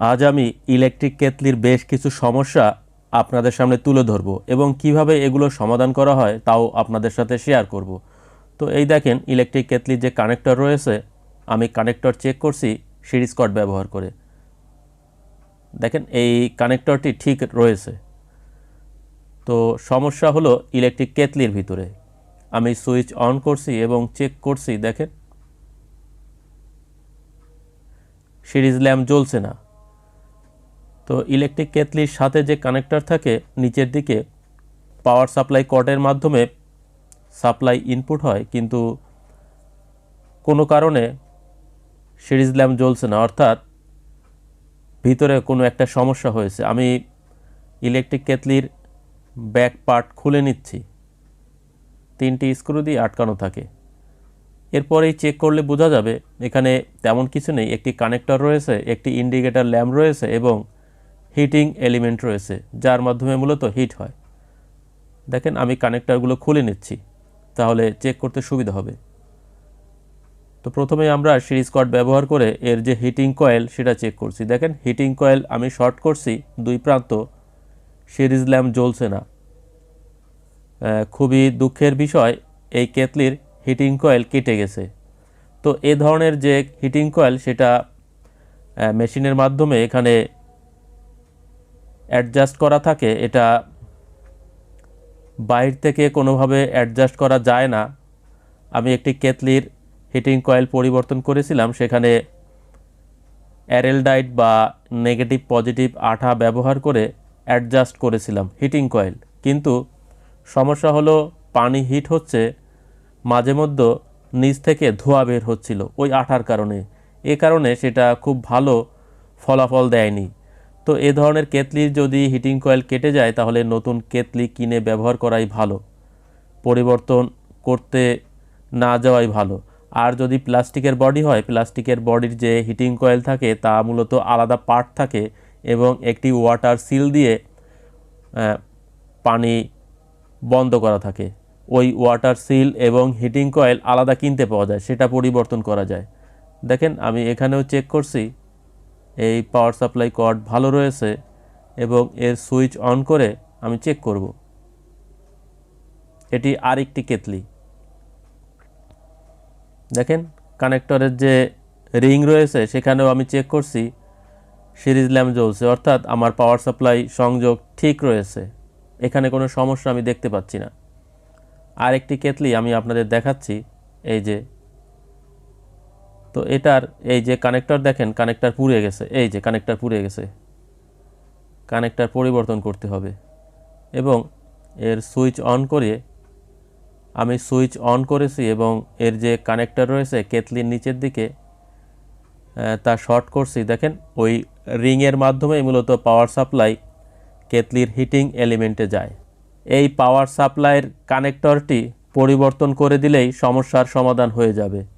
আজ আমি ইলেকট্রিক কেতলির বেশ কিছু সমস্যা আপনাদের সামনে তুলে ধরব এবং কীভাবে এগুলো সমাধান করা হয় তাও আপনাদের সাথে শেয়ার করব। তো এই দেখেন, ইলেকট্রিক কেতলির যে কানেক্টর রয়েছে, আমি কানেক্টর চেক করছি সিরিজ কর্ড ব্যবহার করে। দেখেন, এই কানেক্টরটি ঠিক রয়েছে। তো সমস্যা হলো ইলেকট্রিক কেতলির ভিতরে। আমি সুইচ অন করছি এবং চেক করছি, দেখেন। সিরিজ ল্যাম্প জ্বলছে না। তো ইলেকট্রিক কেতলির সাথে যে কানেক্টর থাকে, নিচের দিকে পাওয়ার সাপ্লাই কর্ডের মাধ্যমে সাপ্লাই ইনপুট হয়, কিন্তু কোনো কারণে সিরিজ ল্যাম্প জ্বলছে না। অর্থাৎ ভিতরে কোনো একটা সমস্যা হয়েছে। আমি ইলেকট্রিক কেতলির ব্যাক পার্ট খুলে নিচ্ছি। তিনটি স্ক্রু দিয়ে আটকানো থাকে। এরপরেই চেক করলে বোঝা যাবে, এখানে তেমন কিছু নেই। একটি কানেক্টর রয়েছে, একটি ইন্ডিকেটর ল্যাম্প রয়েছে এবং হিটিং এলিমেন্ট রয়েছে, যার মাধ্যমে মূলত হিট হয়। দেখেন, আমি কানেক্টরগুলো খুলে নিচ্ছি, তাহলে চেক করতে সুবিধা হবে। তো প্রথমে আমরা সিরিজ কর্ড ব্যবহার করে এর যে হিটিং কয়েল সেটা চেক করছি। দেখেন, হিটিং কয়েল আমি শর্ট করছি, দুই প্রান্ত, সিরিজ ল্যাম্প জ্বলছে না। খুবই দুঃখের বিষয়, এই কেতলির হিটিং কয়েল কেটে গেছে। তো এ ধরনের যে হিটিং কয়েল সেটা মেশিনের মাধ্যমে এখানে অ্যাডজাস্ট করা থাকে, এটা বাইর থেকে কোনোভাবে অ্যাডজাস্ট করা যায় না। আমি একটি কেতলির হিটিং কয়েল পরিবর্তন করেছিলাম, সেখানে অ্যারেলডাইট বা নেগেটিভ পজিটিভ আঠা ব্যবহার করে অ্যাডজাস্ট করেছিলাম হিটিং কয়েল কিন্তু সমস্যা হলো, পানি হিট হচ্ছে, মাঝে মধ্যে নিচ থেকে ধোঁয়া বের হচ্ছিল ওই আঠার কারণে। এ কারণে সেটা খুব ভালো ফলাফল দেয়নি। তো এ ধরনের কেতলির যদি হিটিং কয়েল কেটে যায়, তাহলে নতুন কেতলি কিনে ব্যবহার করাই ভালো। পরিবর্তন করতে না যাওয়াই ভালো। আর যদি প্লাস্টিকের বডি হয়, প্লাস্টিকের বডির যে হিটিং কয়েল থাকে, তা মূলত আলাদা পার্ট থাকে এবং একটি ওয়াটার সিল দিয়ে পানি বন্ধ করা থাকে। ওই ওয়াটার সিল এবং হিটিং কয়েল আলাদা কিনতে পাওয়া যায়, সেটা পরিবর্তন করা যায়। দেখেন, আমি এখানেও চেক করছি। এই পাওয়ার সাপ্লাই কর্ড ভালো রয়েছে এবং এর সুইচ অন করে আমি চেক করব। এটি আরেকটি কেতলি দেখেন কানেক্টরের যে রিং রয়েছে, সেখানেও আমি চেক করছি। সিরিজ ল্যাম্প জ্বলছে, অর্থাৎ আমার পাওয়ার সাপ্লাই সংযোগ ঠিক রয়েছে। এখানে কোনো সমস্যা আমি দেখতে পাচ্ছি না। আর একটি কেতলি আমি আপনাদের দেখাচ্ছি, এই যে তো এটার এই যে কানেক্টর দেখেন কানেক্টর পুড়ে গেছে। এই যে কানেক্টর পুড়ে গেছে। কানেক্টর পরিবর্তন করতে হবে। এবং এর সুইচ অন করে, আমি সুইচ অন করেছি এবং এর যে কানেক্টর রয়েছে, কেতলির নিচের দিকে তা শর্ট করছি। দেখেন, ওই রিংয়ের মাধ্যমে মূলত পাওয়ার সাপ্লাই কেতলির হিটিং এলিমেন্টে যায়। এই পাওয়ার সাপ্লাইয়ের কানেক্টরটি পরিবর্তন করে দিলেই সমস্যার সমাধান হয়ে যাবে।